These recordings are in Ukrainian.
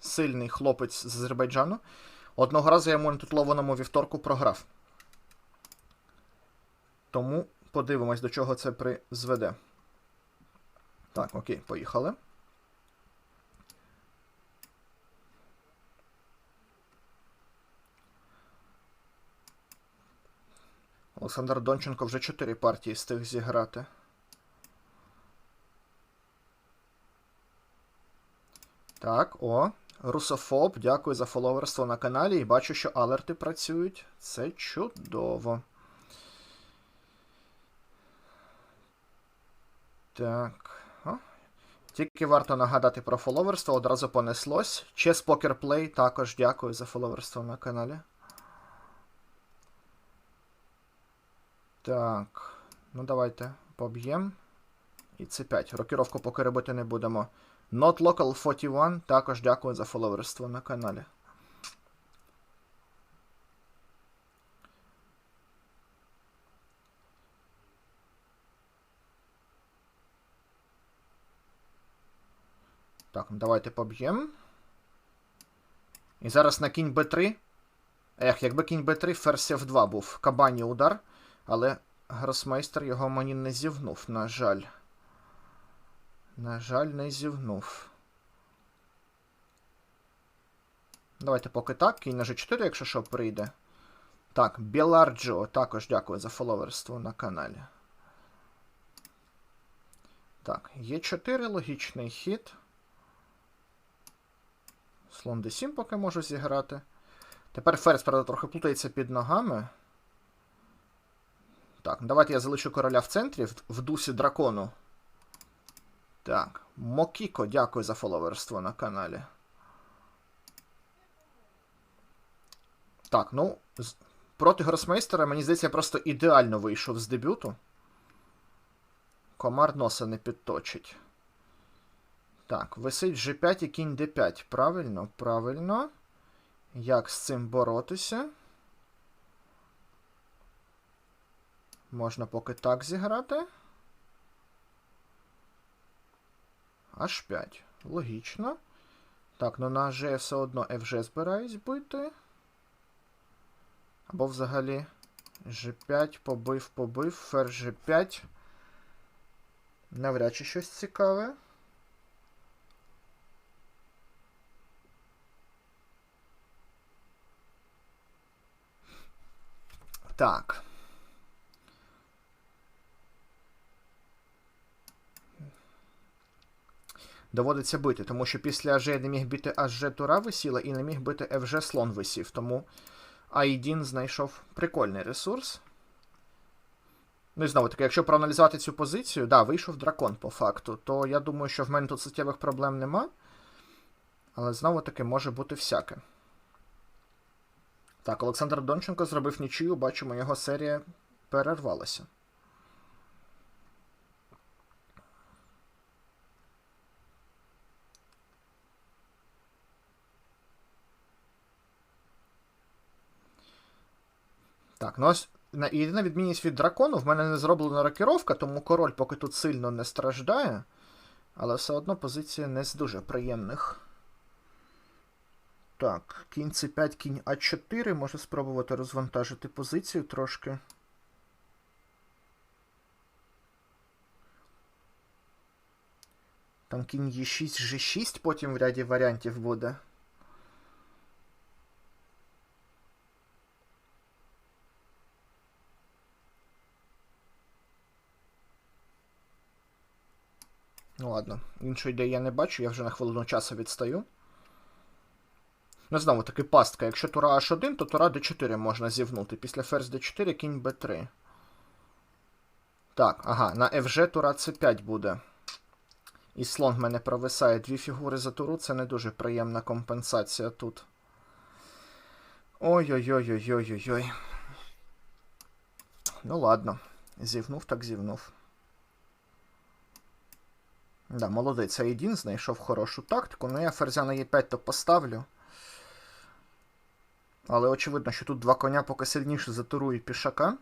сильний хлопець з Азербайджану. Одного разу я йому на титулованому вівторку програв. Тому подивимось, до чого це призведе. Так, окей, поїхали. Олександр Донченко вже 4 партії встиг зіграти. Так, о. Русофоб, дякую за фоловерство на каналі. І бачу, що алерти працюють. Це чудово. Так. О. Тільки варто нагадати про фоловерство, одразу понеслось. Poker Play також дякую за фоловерство на каналі. Так. Ну давайте поб'ємо. І це 5. Рокіровку поки робити не будемо. Not Local 41, також дякую за фоловерство на каналі. Так, ну давайте поб'ємо. І зараз на кінь Б3. Ех, якби кінь Б3, ферзь F2 був. Кабані удар, але гросмейстер його мені не зівнув, на жаль. На жаль, не зівнув. Давайте поки так. Кінь на G4, якщо що, прийде. Так, Біларджо, також дякую за фоловерство на каналі. Так, є 4 логічний хід. Слон D7 поки можу зіграти. Тепер ферзь, правда, трохи плутається під ногами. Так, давайте я залишу короля в центрі, в дусі дракону. Так, Мокіко, дякую за фоловерство на каналі. Так, ну, проти гросмейстера, мені здається, я просто ідеально вийшов з дебюту. Комар носа не підточить. Так, висить G5 і кінь D5. Правильно, правильно. Як з цим боротися? Можна поки так зіграти. H5. Логічно. Так, ну на G все одно FG збираюсь бити. Або взагалі G5 побив, побив, ферзь G5. Навряд чи щось цікаве. Так. Доводиться бити, тому що після АЖ я не міг бити АЖ Тура висіла і не міг бити FG слон висів. Тому Айдін знайшов прикольний ресурс. Ну і знову таки, якщо проаналізувати цю позицію, да, вийшов дракон по факту, то я думаю, що в мене тут суттєвих проблем нема. Але знову таки може бути всяке. Так, Олександр Донченко зробив нічию, бачимо, його серія перервалася. Так, ну ось на- єдина відмінність від дракону, в мене не зроблена рокіровка, тому король поки тут сильно не страждає. Але все одно позиція не з дуже приємних. Так, кінь c5, кінь А4. Можу спробувати розвантажити позицію трошки. Там кінь Е6, G6 потім в ряді варіантів буде. Ну ладно, іншої ідеї я не бачу, я вже на хвилину часу відстаю. Ну, знову таки пастка. Якщо тура H1, то тура D4 можна зівнути. Після ферзь D4, кінь B3. Так, ага, на FG тура C5 буде. І слон в мене провисає. Дві фігури за туру це не дуже приємна компенсація тут. Ой-ой-ой-ой-ой-ой-ой. Ну ладно. Зівнув, так зівнув. Да, молодець, Айдін знайшов хорошу тактику. Ну я ферзя на Е5 то поставлю. Але очевидно, що тут два коня поки сильніше за туру і пішака.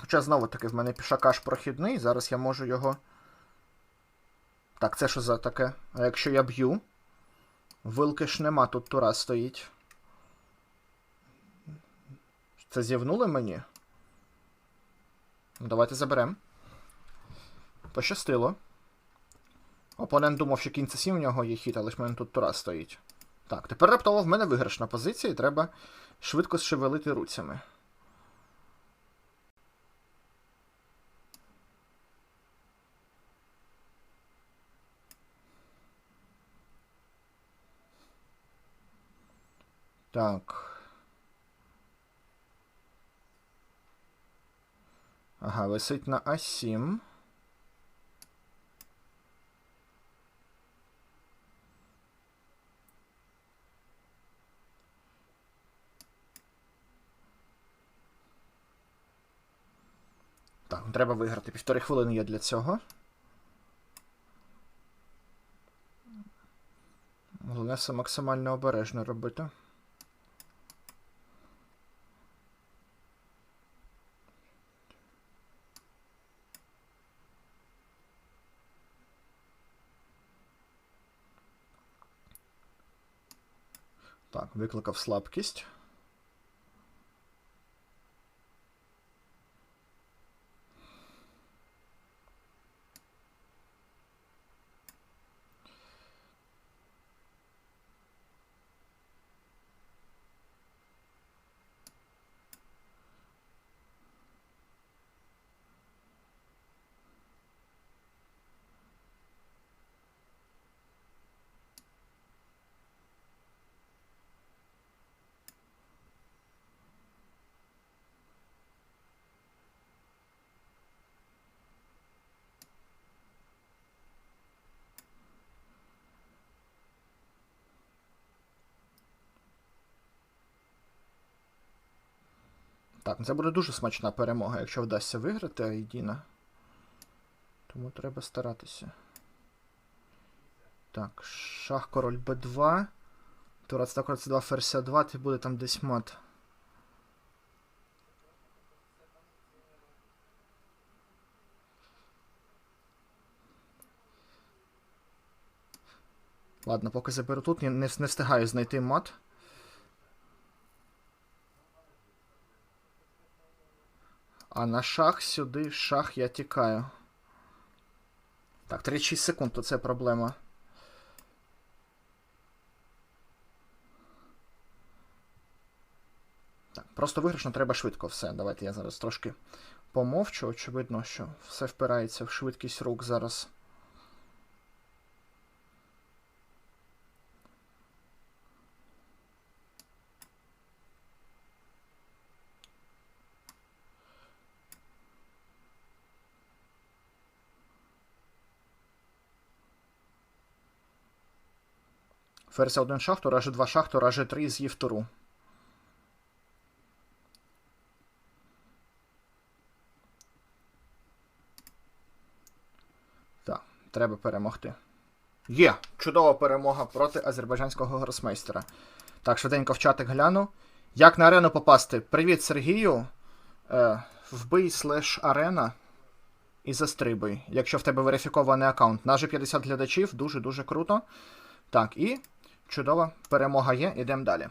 Хоча знову таки в мене пішака ж прохідний, зараз я можу його Так, це що за таке? А якщо я б'ю? Вилки ж нема, тут тура стоїть. Це з'явнули мені? Давайте заберемо. Пощастило. Опонент думав, що кінь це 7 в нього є хід, але ж мене тут тура стоїть. Так, тепер раптово в мене виграшна позиція, і треба швидко зшевелити руцями. Так. Ага, висить на А7. Так, треба виграти. Півтори хвилини є для цього. Головне все максимально обережно робити. Так, викликав слабкість. Так, ну це буде дуже смачна перемога, якщо вдасться виграти Айдіна. Тому треба старатися. Так, шах король Б2. Турець так король 2 ферзь 2 це буде там десь мат. Ладно, поки заберу тут, не не встигаю знайти мат. А на шах сюди, шах я тікаю. Так, 36 секунд, то це проблема. Так, просто виграшно треба швидко все. Давайте я зараз трошки помовчу. Очевидно, що все впирається в швидкість рук зараз. Ферзь 1 шах, тура G2 шах, тура G3 з'їв туру. Так, треба перемогти. Є! Чудова перемога проти азербайджанського гросмейстера. Так, швиденько в чатик гляну. Як на арену попасти? Привіт, Сергію. Е, вбий слеш арена і застрибуй, якщо в тебе верифікований аккаунт. На G50 глядачів, дуже-дуже круто. Так, і чудова перемога є. Ідемо далі.